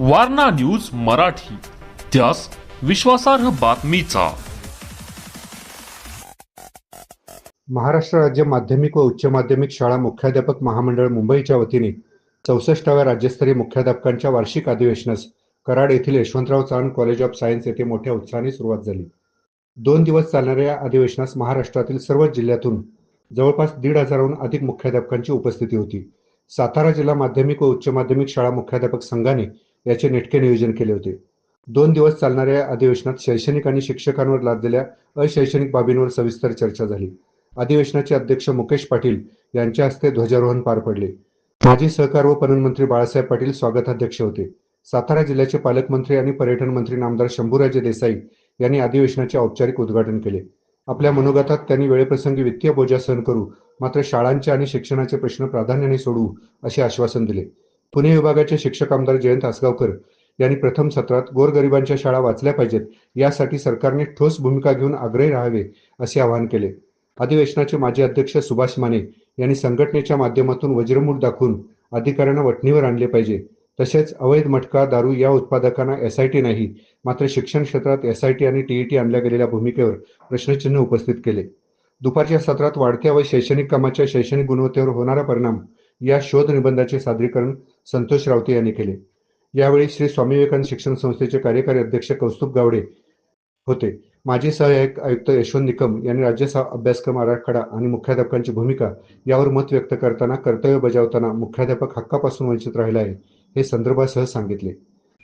Warna news Marathi त्यास विश्वासार्ह बातमीचा. महाराष्ट्र राज्य माध्यमिक व उच्च माध्यमिक शाळा मुख्याध्यापक महामंडळ मुंबईच्या वतीने चौसष्टाव्या राज्यस्तरीय मुख्याध्यापकांच्या वार्षिक अधिवेशनास कराड येथील Yashwantrao Chavan college of science येथे मोठ्या उत्साहाने सुरुवात झाली. दोन दिवस चालणाऱ्या या अधिवेशनास महाराष्ट्रातील सर्व जिल्ह्यातून जवळपास दीड हजाराहून अधिक मुख्याध्यापकांची उपस्थिती होती. सातारा जिल्हा माध्यमिक व उच्च माध्यमिक शाळा मुख्याध्यापक संघाने याचे नेटके नियोजन केले होते. दोन दिवस चालणाऱ्या या अधिवेशनात शैक्षणिक आणि शिक्षकांवर लादलेल्या अशैक्षणिक बाबींवर सविस्तर चर्चा झाली. अधिवेशनाचे अध्यक्ष मुकेश पाटील यांच्या हस्ते ध्वजारोहण पार पडले. माजी सहकार व पणन मंत्री बाळासाहेब पाटील स्वागताध्यक्ष होते. सातारा जिल्ह्याचे पालकमंत्री आणि पर्यटन मंत्री नामदार शंभूराजे देसाई यांनी अधिवेशनाचे औपचारिक उद्घाटन केले. आपल्या मनोगतात त्यांनी वेळेप्रसंगी वित्तीय बोजा सहन करू मात्र शाळांचे आणि शिक्षणाचे प्रश्न प्राधान्याने सोडवू असे आश्वासन दिले. पुणे विभागाचे शिक्षक आमदार जयंत आसगावकर यांनी प्रथम सत्रात गोरगरिबांच्या शाळा वाचल्या पाहिजेत यासाठी सरकारने ठोस भूमिका घेऊन आग्रही राहावे असे आवाहन केले. अधिवेशनाचे माजी अध्यक्ष सुभाष माने यांनी संघटनेच्या माध्यमातून वज्रमूठ दाखवून अधिकाऱ्यांना वठणीवर आणले पाहिजे. तसेच अवैध मटका दारू या उत्पादकांना एसआयटी नाही मात्र शिक्षण क्षेत्रात एसआयटी आणि टीईटी आणल्या गेलेल्या भूमिकेवर प्रश्नचिन्ह उपस्थित केले. दुपारच्या सत्रात वाढत्या व शैक्षणिक कामाच्या शैक्षणिक गुणवत्तेवर होणारा परिणाम या शोध निबंधाचे सादरीकरण संतोष रावते यांनी केले. यावेळी श्री स्वामी विवेकानंद शिक्षण संस्थेचे कार्यकारी अध्यक्ष कौस्तुभ गावडे होते. माजी सहाय्यक आयुक्त यशवंत निकम यांनी राज्य अभ्यासक्रम आराखडा आणि मुख्याध्यापकांची भूमिका यावर मत व्यक्त करताना कर्तव्य बजावताना मुख्याध्यापक हक्कापासून वंचित राहिला आहे हे संदर्भासह सांगितले.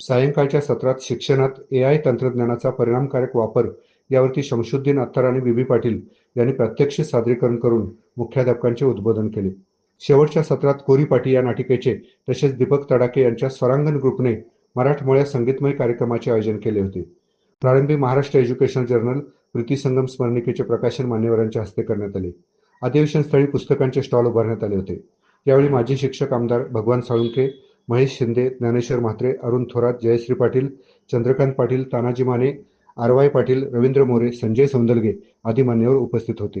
सायंकाळच्या सत्रात शिक्षणात ए आय तंत्रज्ञानाचा परिणामकारक वापर यावरती शमशुद्दीन अत्तर आणि बीबी पाटील यांनी प्रात्यक्षिक सादरीकरण करून मुख्याध्यापकांचे उद्बोधन केले. शेवटच्या सत्रात कोरी पाटी या नाटिकेचे तसेच दीपक तडाके यांच्या स्वरांगण ग्रुपने मराठमोळ्या संगीतमय कार्यक्रमाचे आयोजन केले होते. प्रारंभी महाराष्ट्र एज्युकेशन जर्नल प्रीती संगम स्मरणिकेचे प्रकाशन मान्यवरांच्या हस्ते करण्यात आले. अधिवेशन स्थळी पुस्तकांचे स्टॉल उभारण्यात आले होते. यावेळी माजी शिक्षक आमदार भगवान साळुंके महेश शिंदे ज्ञानेश्वर म्हात्रे अरुण थोरात जयश्री पाटील चंद्रकांत पाटील तानाजी माने आरवाय पाटील रवींद्र मोरे संजय सौंदलगे आदी मान्यवर उपस्थित होते.